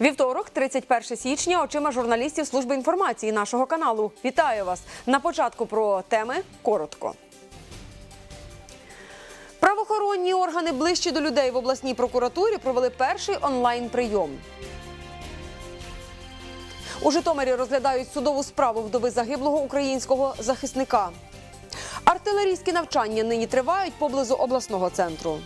Вівторок, 31 січня, очима журналістів служби інформації нашого каналу. Вітаю вас! На початку про теми коротко. Правоохоронні органи ближче до людей в обласній прокуратурі провели перший онлайн прийом. У Житомирі розглядають судову справу вдови загиблого українського захисника. Артилерійські навчання нині тривають поблизу обласного центру.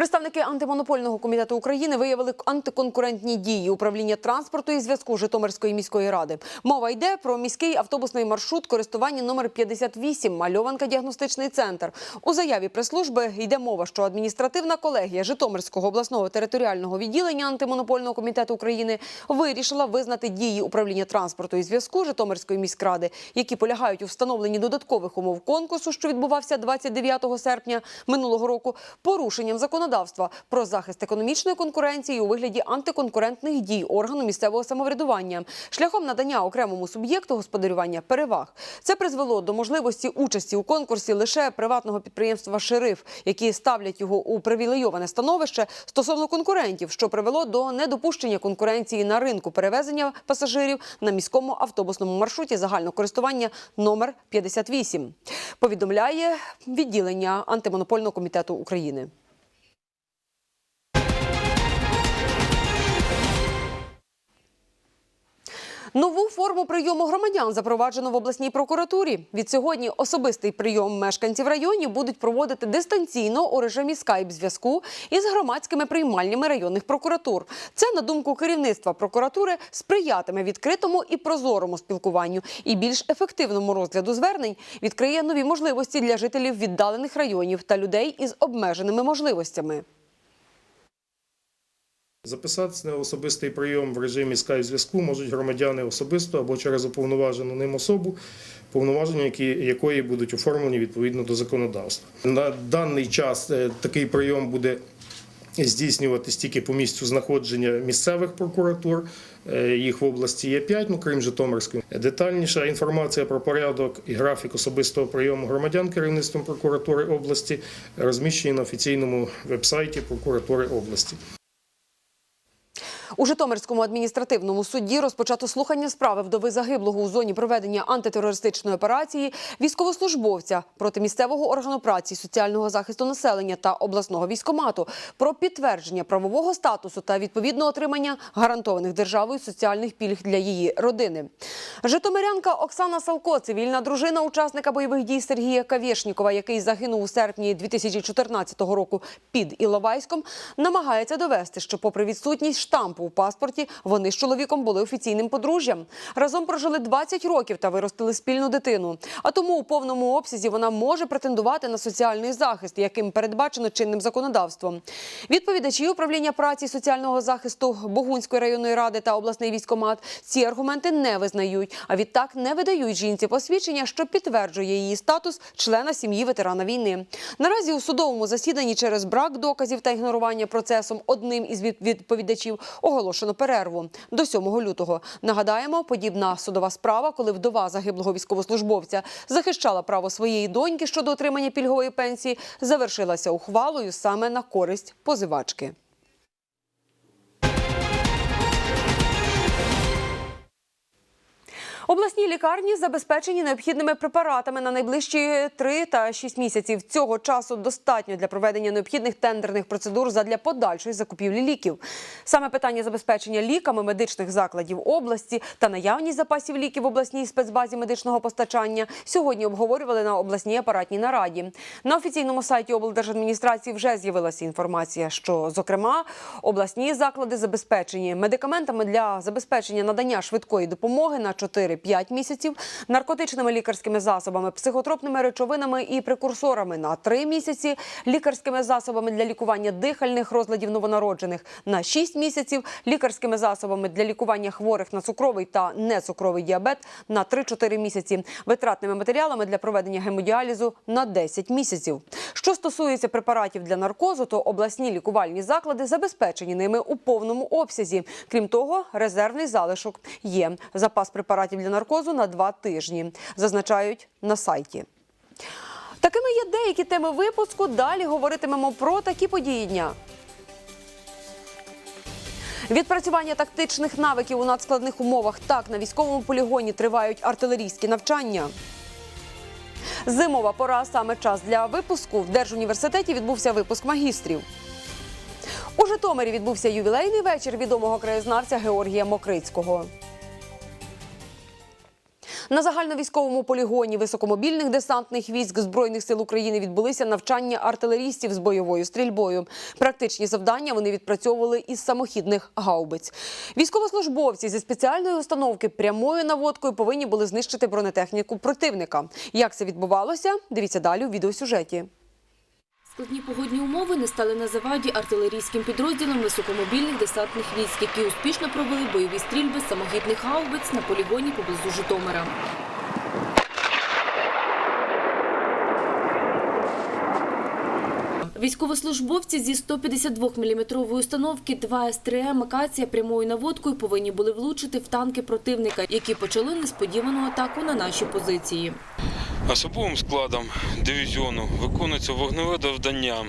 Представники антимонопольного комітету України виявили антиконкурентні дії управління транспорту і зв'язку Житомирської міської ради. Мова йде про міський автобусний маршрут користування номер 58 Мальованка діагностичний центр. У заяві прес-служби йде мова, що адміністративна колегія Житомирського обласного територіального відділення антимонопольного комітету України вирішила визнати дії управління транспорту і зв'язку Житомирської міськради, які полягають у встановленні додаткових умов конкурсу, що відбувався 29 серпня минулого року, порушенням законодавства про захист економічної конкуренції у вигляді антиконкурентних дій органу місцевого самоврядування шляхом надання окремому суб'єкту господарювання переваг. Це призвело до можливості участі у конкурсі лише приватного підприємства Шериф, які ставлять його у привілейоване становище стосовно конкурентів, що привело до недопущення конкуренції на ринку перевезення пасажирів на міському автобусному маршруті загального користування номер 58. Повідомляє відділення антимонопольного комітету України. Нову форму прийому громадян запроваджено в обласній прокуратурі. Від сьогодні особистий прийом мешканців районів будуть проводити дистанційно у режимі скайп-зв'язку із громадськими приймальнями районних прокуратур. Це, на думку керівництва прокуратури, сприятиме відкритому і прозорому спілкуванню і більш ефективному розгляду звернень відкриє нові можливості для жителів віддалених районів та людей із обмеженими можливостями. Записатися на особистий прийом в режимі скайп зв'язку можуть громадяни особисто або через уповноважену ним особу, повноваження які, якої будуть оформлені відповідно до законодавства. На даний час е, такий прийом буде здійснюватись тільки по місцю знаходження місцевих прокуратур. Е, Їх в області є 5, ну крім Житомирської. Детальніша інформація про порядок і графік особистого прийому громадян керівництвом прокуратури області розміщені на офіційному вебсайті прокуратури області. У Житомирському адміністративному суді розпочато слухання справи вдови загиблого у зоні проведення антитерористичної операції військовослужбовця проти місцевого органу праці, соціального захисту населення та обласного військомату про підтвердження правового статусу та відповідно отримання гарантованих державою соціальних пільг для її родини. Житомирянка Оксана Салко, цивільна дружина учасника бойових дій Сергія Кавєшнікова, який загинув у серпні 2014 року під Іловайськом, намагається довести, що, попри відсутність штампу паспорті, вони з чоловіком були офіційним подружжям. Разом прожили 20 років та виростили спільну дитину. А тому у повному обсязі вона може претендувати на соціальний захист, яким передбачено чинним законодавством. Відповідачі управління праці соціального захисту Богунської районної ради та обласний військомат ці аргументи не визнають, а відтак не видають жінці посвідчення, що підтверджує її статус члена сім'ї ветерана війни. Наразі у судовому засіданні через брак доказів та ігнорування процесом одним із від- відповідачів оголошено перерву до 7 лютого. Нагадаємо, подібна судова справа, коли вдова загиблого військовослужбовця захищала право своєї доньки щодо отримання пільгової пенсії, завершилася ухвалою саме на користь позивачки. Обласні лікарні забезпечені необхідними препаратами на найближчі 3 та 6 місяців. Цього часу достатньо для проведення необхідних тендерних процедур задля подальшої закупівлі ліків. Саме питання забезпечення ліками медичних закладів області та наявність запасів ліків в обласній спецбазі медичного постачання сьогодні обговорювали на обласній апаратній нараді. На офіційному сайті облдержадміністрації вже з'явилася інформація, що зокрема обласні заклади забезпечені медикаментами для забезпечення надання швидкої допомоги на 4-5 місяців, наркотичними лікарськими засобами, психотропними речовинами і прекурсорами на 3 місяці, лікарськими засобами для лікування дихальних розладів новонароджених на 6 місяців, лікарськими засобами для лікування хворих на цукровий та нецукровий діабет на 3-4 місяці, витратними матеріалами для проведення гемодіалізу на 10 місяців. Що стосується препаратів для наркозу, то обласні лікувальні заклади забезпечені ними у повному обсязі. Крім того, резервний залишок є. Запас препаратів для наркозу на два тижні, зазначають на сайті. Такими є деякі теми випуску. Далі говоритимемо про такі події дня. Відпрацювання тактичних навиків у надскладних умовах. Так на військовому полігоні тривають артилерійські навчання. Зимова пора саме час для випуску. В Держуніверситеті відбувся випуск магістрів. У Житомирі відбувся ювілейний вечір відомого краєзнавця Георгія Мокрицького. На загальновійськовому полігоні високомобільних десантних військ Збройних сил України відбулися навчання артилерістів з бойовою стрільбою. Практичні завдання вони відпрацьовували із самохідних гаубиць. Військовослужбовці зі спеціальної установки прямою наводкою повинні були знищити бронетехніку противника. Як це відбувалося? Дивіться далі у відеосюжеті. Складні погодні умови не стали на заваді артилерійським підрозділам високомобільних десантних військ, які успішно провели бойові стрільби з самохідних гаубиць на полігоні поблизу Житомира. Військовослужбовці зі 152-мм установки 2 СТРМ «Акація» прямою наводкою повинні були влучити в танки противника, які почали несподівану атаку на наші позиції. Особовим складом дивізіону виконується вогневе завдання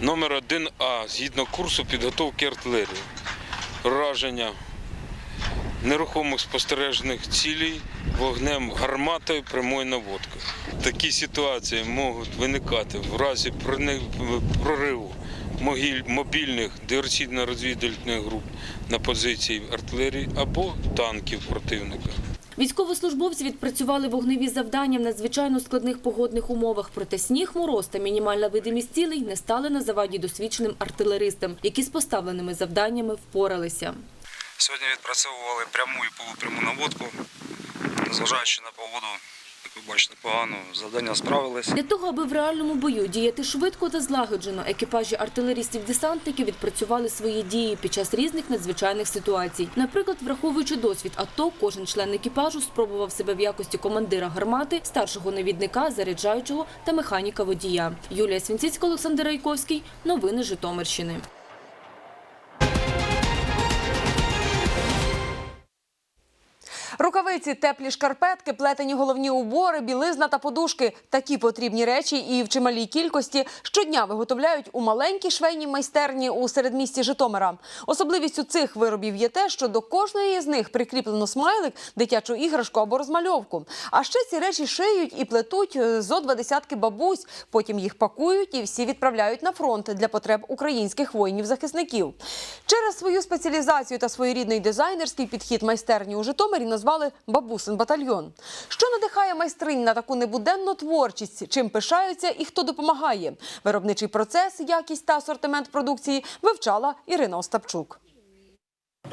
номер 1А згідно курсу підготовки артилерії. Враження нерухомих спостережних цілей вогнем гарматою прямої наводки. Такі ситуації можуть виникати в разі прориву мобільних диверсійно-розвідувальних груп на позиції артилерії або танків противника. Військовослужбовці відпрацювали вогневі завдання в надзвичайно складних погодних умовах. Проте сніг, мороз та мінімальна видимість цілей не стали на заваді досвідченим артилеристам, які з поставленими завданнями впоралися. Сьогодні відпрацьовували пряму і полупряму наводку. Незважаючи на погоду, як бачите, погано завдання справились. Для того, аби в реальному бою діяти швидко та злагоджено, екіпажі артилеристів-десантників відпрацювали свої дії під час різних надзвичайних ситуацій. Наприклад, враховуючи досвід АТО, кожен член екіпажу спробував себе в якості командира гармати, старшого навідника, заряджаючого та механіка водія. Юлія Свінціцька, Олександр Райковський. Новини Житомирщини. Рукавиці, теплі шкарпетки, плетені головні убори, білизна та подушки – такі потрібні речі і в чималій кількості щодня виготовляють у маленькій швейній майстерні у середмісті Житомира. Особливістю цих виробів є те, що до кожної з них прикріплено смайлик, дитячу іграшку або розмальовку. А ще ці речі шиють і плетуть е, зо два десятки бабусь. Потім їх пакують і всі відправляють на фронт для потреб українських воїнів-захисників. Через свою спеціалізацію та своєрідний дизайнерський підхід майстерні у Житомирі назвали бабусин батальйон. Що надихає майстринь на таку небуденну творчість, чим пишаються і хто допомагає. Виробничий процес, якість та асортимент продукції вивчала Ірина Остапчук.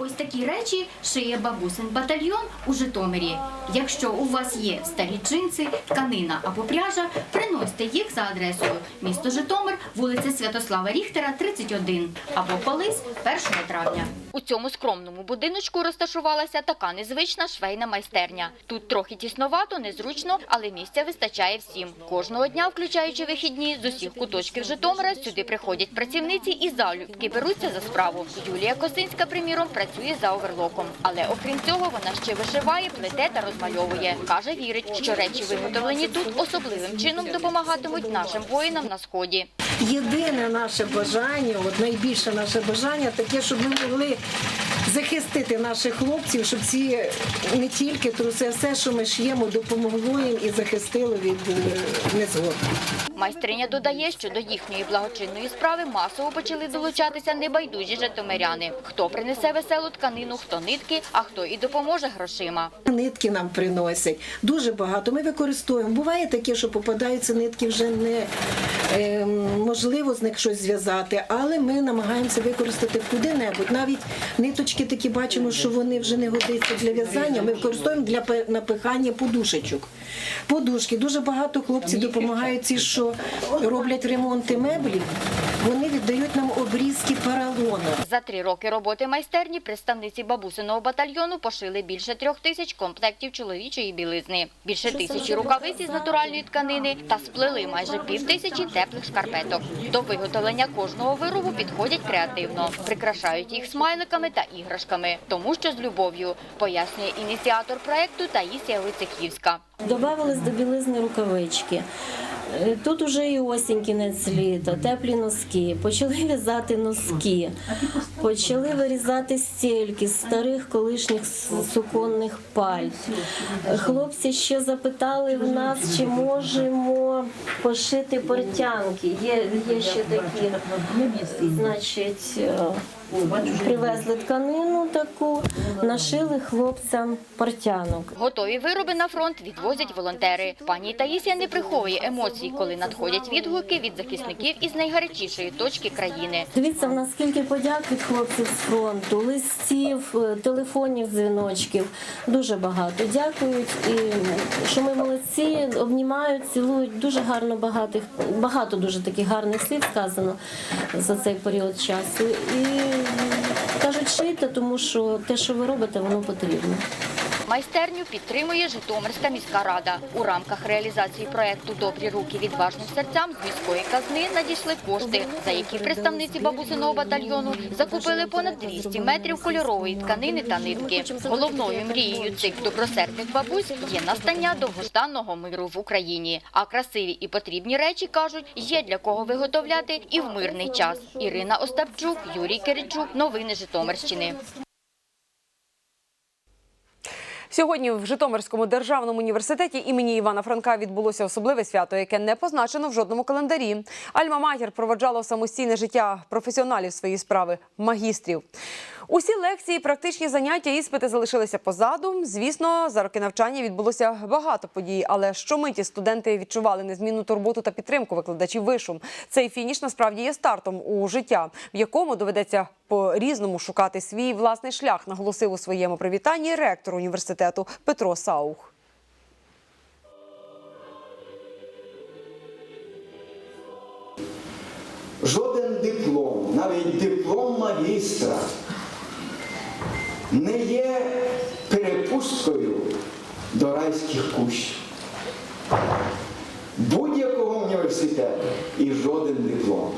Ось такі речі шиє бабусин батальйон у Житомирі. Якщо у вас є старі джинси, тканина або пряжа, приносьте їх за адресою місто Житомир, вулиця Святослава Ріхтера, 31 або колись 1 травня. У цьому скромному будиночку розташувалася така незвична швейна майстерня. Тут трохи тісновато, незручно, але місця вистачає всім. Кожного дня, включаючи вихідні, з усіх куточків Житомира сюди приходять працівниці і залюбки беруться за справу. Юлія Косинська, приміром, працює за оверлоком. Але окрім цього, вона ще вишиває, плете та розмальовує. Каже, вірить, що речі, виготовлені тут, особливим чином допомагатимуть нашим воїнам на сході. Єдине наше бажання, от найбільше наше бажання, таке, щоб ми могли захистити наших хлопців, щоб ці не тільки труси, а все, що ми шиємо, допомогло їм і захистило від е, незгод. Майстриня додає, що до їхньої благочинної справи масово почали долучатися небайдужі житомиряни. Хто принесе веселу тканину, хто нитки, а хто і допоможе грошима. Нитки нам приносять дуже багато. Ми використовуємо. Буває таке, що попадаються нитки вже не е, можливо з них щось зв'язати, але ми намагаємося використати куди-небудь. Навіть ниточки такі бачимо, що вони вже не годяться для в'язання. Ми використовуємо для напихання подушечок. Подушки. Дуже багато хлопців допомагають ці, що роблять ремонти меблів. Вони віддають нам обрізки поролону. За три роки роботи майстерні представниці бабусиного батальйону пошили більше трьох тисяч комплектів чоловічої білизни, більше тисячі рукавиць із натуральної тканини та сплели майже пів тисячі теплих шкарпеток. До виготовлення кожного виробу підходять креативно, прикрашають їх смайликами та іграшками, тому що з любов'ю, пояснює ініціатор проекту Таїсія Вицехівська. Добавились до білизни рукавички. Е, Тут уже і осінь кінець літа, теплі носки. Почали в'язати носки, почали вирізати стільки з старих колишніх суконних пальт. Хлопці ще запитали в нас, чи можемо пошити портянки. Є, є ще такі, значить, е, привезли тканину таку, нашили хлопцям портянок. Готові вироби на фронт відвозять волонтери. Пані Таїсія не приховує емоцій, коли надходять відгуки від захисників із найгарячішої точки країни. Дивіться, в нас скільки подяк від хлопців з фронту, листів, е, телефонів, дзвіночків. Дуже багато. Дякують і що ми молодці, обнімають, цілують. Дуже гарно багатих, багато дуже таких гарних слів сказано за цей період часу. І кажуть, шийте, тому що те, що ви робите, воно потрібно. Майстерню підтримує Житомирська міська рада. У рамках реалізації проекту Добрі руки відважним серцям з міської казни надійшли кошти, за які представниці бабусиного батальйону закупили понад 200 метрів кольорової тканини та нитки. Головною мрією цих добросердних бабусь є настання довгожданого миру в Україні. А красиві і потрібні речі кажуть, є для кого виготовляти і в мирний час. Ірина Остапчук, Юрій Киричук. Новини Житомирщини. Сьогодні в Житомирському державному університеті імені Івана Франка відбулося особливе свято, яке не позначено в жодному календарі. Альма Магір проводжала самостійне життя професіоналів своєї справи магістрів. Усі лекції, практичні заняття, іспити залишилися позаду. Звісно, за роки навчання відбулося багато подій, але щомиті студенти відчували незмінну турботу та підтримку викладачів вишу. Цей фініш насправді є стартом у життя, в якому доведеться по різному шукати свій власний шлях, наголосив у своєму привітанні ректор університету Петро Саух. Жоден диплом, навіть диплом магістра, не є перепусткою до райських кущ. Будь-якого університету і жоден диплом.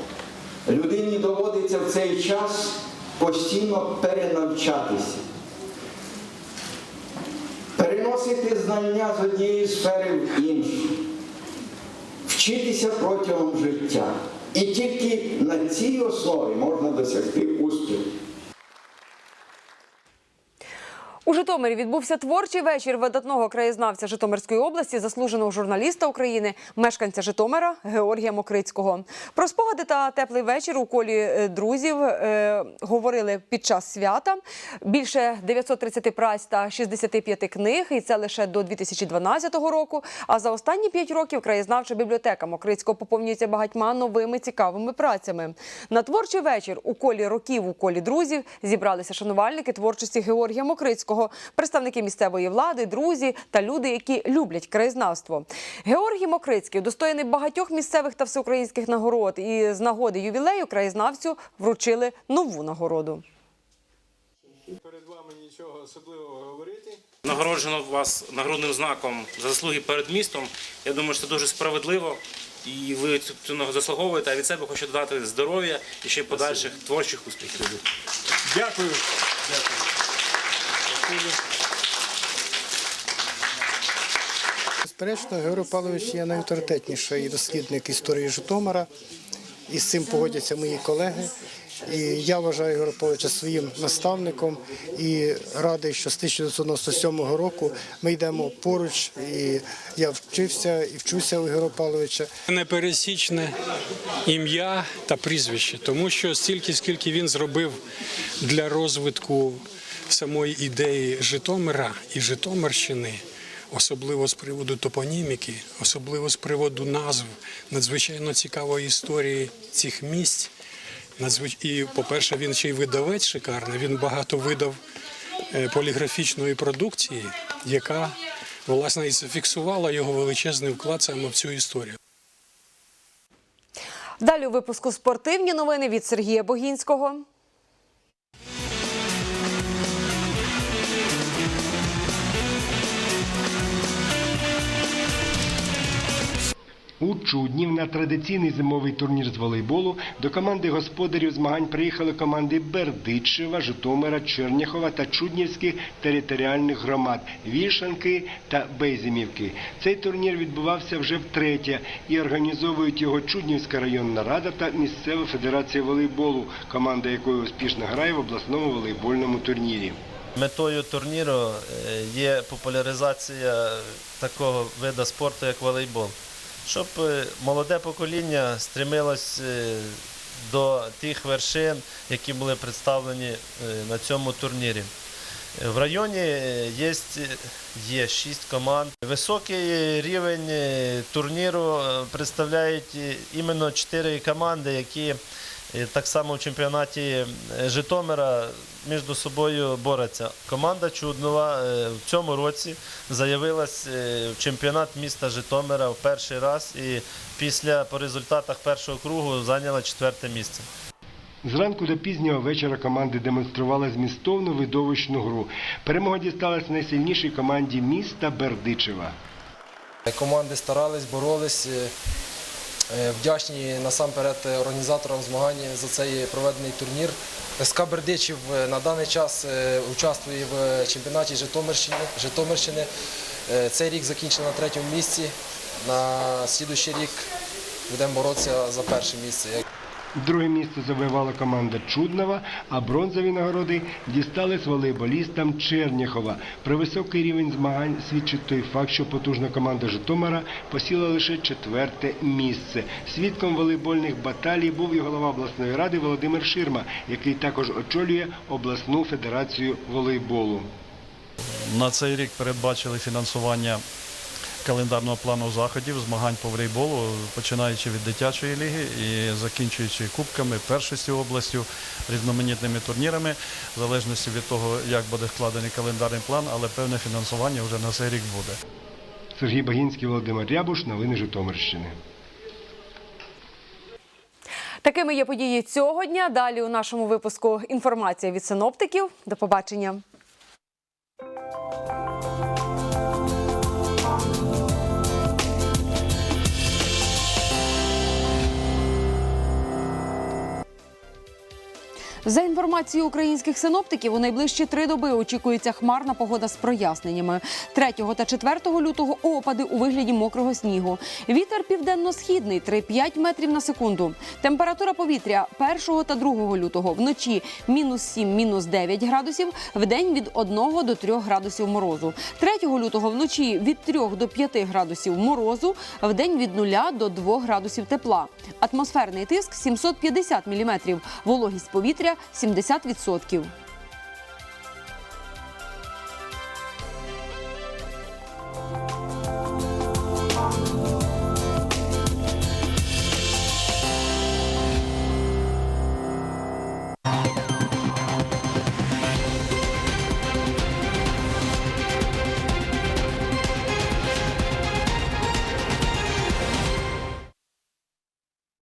Людині доводиться в цей час постійно перенавчатися, переносити знання з однієї сфери в іншу, вчитися протягом життя. І тільки на цій основі можна досягти успіху. У Житомирі відбувся творчий вечір видатного краєзнавця Житомирської області, заслуженого журналіста України, мешканця Житомира Георгія Мокрицького. Про спогади та теплий вечір у колі е, друзів е, говорили під час свята. Більше 930 праць та 65 книг, і це лише до 2012 року. А за останні 5 років краєзнавча бібліотека Мокрицького поповнюється багатьма новими цікавими працями. На творчий вечір у колі років, у колі друзів зібралися шанувальники творчості Георгія Мокрицького, представники місцевої влади, друзі та люди, які люблять краєзнавство. Георгій Мокрицький удостоєний багатьох місцевих та всеукраїнських нагород. І з нагоди ювілею краєзнавцю вручили нову нагороду. Перед вами нічого особливого говорити. Нагороджено вас нагрудним знаком за заслуги перед містом. Я думаю, що це дуже справедливо. І ви цю- цього заслуговуєте. А від себе хочу додати здоров'я і ще й подальших творчих успіхів. Дякую. Безперечно, Георгій Павлович є найавторитетніший дослідник історії Житомира, і з цим погодяться мої колеги. І я вважаю Георгія Павловича своїм наставником і радий, що з 1997 року ми йдемо поруч. І я вчився і вчуся у Георгія Павловича. Непересічне ім'я та прізвище, тому що стільки, скільки він зробив для розвитку самої ідеї Житомира і Житомирщини, особливо з приводу топоніміки, особливо з приводу назв, надзвичайно цікавої історії цих місць. І, по-перше, він ще й видавець шикарний. Він багато видав е, поліграфічної продукції, яка власне і зафіксувала його величезний вклад саме в цю історію. Далі у випуску спортивні новини від Сергія Богінського. У Чуднів на традиційний зимовий турнір з волейболу до команди господарів змагань приїхали команди Бердичева, Житомира, Черняхова та Чуднівських територіальних громад Вішанки та Безімівки. Цей турнір відбувався вже втретє і організовують його Чуднівська районна рада та місцева федерація волейболу, команда якої успішно грає в обласному волейбольному турнірі. Метою турніру е, є популяризація такого виду спорту, як волейбол, щоб е, молоде покоління стремилось е, до тих вершин, які були представлені е, на цьому турнірі. В районі є, є шість команд. Високий рівень турніру представляють іменно чотири команди, які так само в чемпіонаті е, Житомира між собою борються. Команда Чуднова е, в цьому році заявилась е, в чемпіонат міста Житомира в перший раз і після по результатах першого кругу зайняла четверте місце. Зранку до пізнього вечора команди демонстрували змістовну видовищну гру. Перемога дісталась найсильнішій команді міста Бердичева. Команди старались, боролись. Е, Вдячні насамперед організаторам змагань за цей проведений турнір. СК Бердичів е, на даний час е, участвує в чемпіонаті Житомирщини. Житомирщини. Цей рік закінчили на третьому місці. На слідущий рік будемо боротися за перше місце. Друге місце завоювала команда Чуднова, а бронзові нагороди дістались волейболістам Черняхова. Про високий рівень змагань свідчить той факт, що потужна команда Житомира посіла лише четверте місце. Свідком волейбольних баталій був і голова обласної ради Володимир Ширма, який також очолює обласну федерацію волейболу. На цей рік передбачили фінансування календарного плану заходів, змагань по волейболу, починаючи від дитячої ліги і закінчуючи кубками, першістю областю, різноманітними турнірами, в залежності від того, як буде складений календарний план, але певне фінансування вже на цей рік буде. Сергій Багінський, Володимир Рябуш, новини Житомирщини. Такими є події цього дня. Далі у нашому випуску інформація від синоптиків. До побачення. За інформацією українських синоптиків, у найближчі три доби очікується хмарна погода з проясненнями. 3 та 4 лютого опади у вигляді мокрого снігу. Вітер південно-східний 3-5 метрів на секунду. Температура повітря 1 та 2 лютого вночі мінус 7, мінус 9 градусів, вдень від 1 до 3 градусів морозу. 3 лютого вночі від 3 до 5 градусів морозу, вдень від 0 до 2 градусів тепла. Атмосферний тиск 750 міліметрів, вологість повітря 70%.